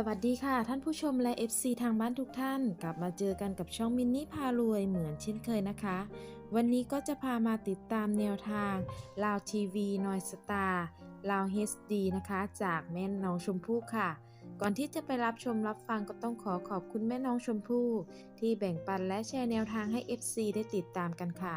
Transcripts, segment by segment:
สวัสดีค่ะ ท่านผู้ชมและ FC ทางบ้านทุกท่าน กลับมาเจอกันกับช่องมินนี่พารวยเหมือนเช่นเคยนะคะ วันนี้ก็จะพามาติดตามแนวทางลาวทีวีนอยสตาร์ลาวเฮสดีนะคะ จากแม่น้องชมพู่ค่ะ ก่อนที่จะไปรับชมรับฟังก็ต้องขอขอบคุณแม่น้องชมพู่ที่แบ่งปันและแชร์แนวทางให้ FC ได้ติดตามกันค่ะ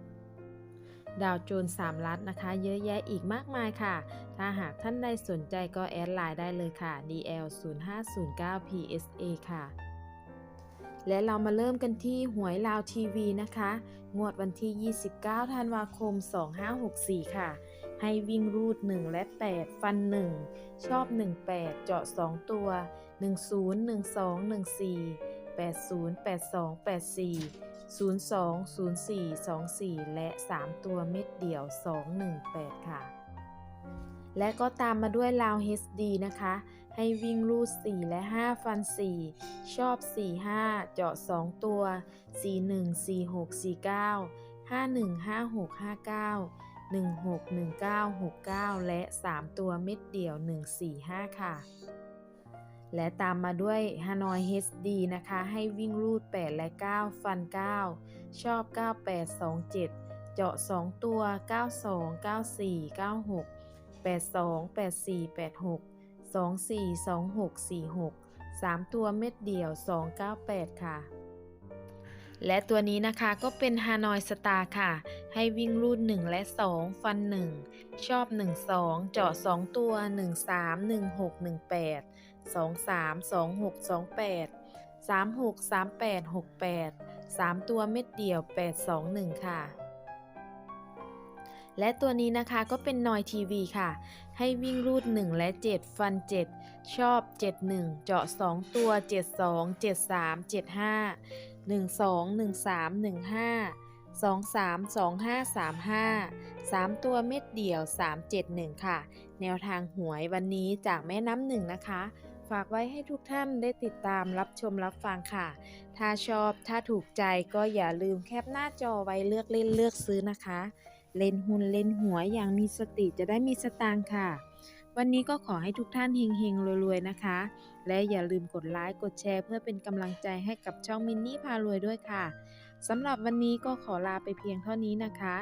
ดาวโจนส์3ลัดนะคะ เยอะแยะอีกมากมายค่ะ ถ้าหากท่านใดสนใจก็แอดไลน์ได้เลยค่ะ DL 0509 PSA ค่ะ และเรามาเริ่มกันที่หวยลาวทีวีนะคะ งวดวันที่ 29 ธันวาคม 2564 ค่ะ ให้วิ่งรูด 1 และ 8 ฟัน 1 ชอบ 18 เจาะ 2 ตัว 10 12 14 80 82 84 02 04 24 และ 3 ตัวเม็ดเดี่ยว 218 ค่ะ และก็ตามมาด้วยลาว HD นะคะ ให้วิ่งรูด 4 และ 5 ฟัน 4 ชอบ 4 5 เจาะ 2 ตัว 41 46 49 51 56 59 16 19 69 และ 3 ตัวเม็ดเดี่ยว 145 ค่ะ และตามมาด้วยฮานอย HD นะคะ ให้วิ่งรูด 8 และ 9 ฟัน 9 ชอบ 98 27 เจาะ 2 ตัว 92 94 96 82 84 86 24 26 46 3 ตัวเม็ดเดี่ยว 298 ค่ะ และตัวนี้นะคะก็เป็นฮานอยสตาร์ค่ะ ให้วิ่งรูด 1 และ 2 ฟัน 1 ชอบ 1 2 เจาะ 2 ตัว 1 3 16 18 2 3 2 6 2 8 3 6 3 8 6 8 3 ตัวเม็ดเดี่ยว 8 2 1 ค่ะ และตัวนี้นะคะก็เป็นนอยทีวีค่ะ ให้วิ่งรูด 1 และ 7 ฟัน 7 ชอบ 71 เจาะ 2 ตัว 72 73 75 12 13 15 23 25 35 3 ตัวเม็ดเดี่ยว 371 ค่ะ แนวทางหวยวันนี้จากแม่น้ำหนึ่งนะคะ ฝากไว้ให้ทุกท่านได้ติดตามรับชมรับฟังค่ะ ถ้าชอบถ้าถูกใจก็อย่าลืมแคปหน้าจอไว้เลือกเล่นเลือกซื้อนะคะ เล่นหุ้นเล่นหัวอย่างมีสติจะได้มีสตางค์ค่ะ วันนี้ก็ขอให้ทุกท่านเฮงๆรวยๆนะคะ และอย่าลืมกดไลค์กดแชร์เพื่อเป็นกำลังใจให้กับช่องมินนี่พารวยด้วยค่ะสำหรับวันนี้ก็ขอลาไปเพียงเท่านี้นะคะ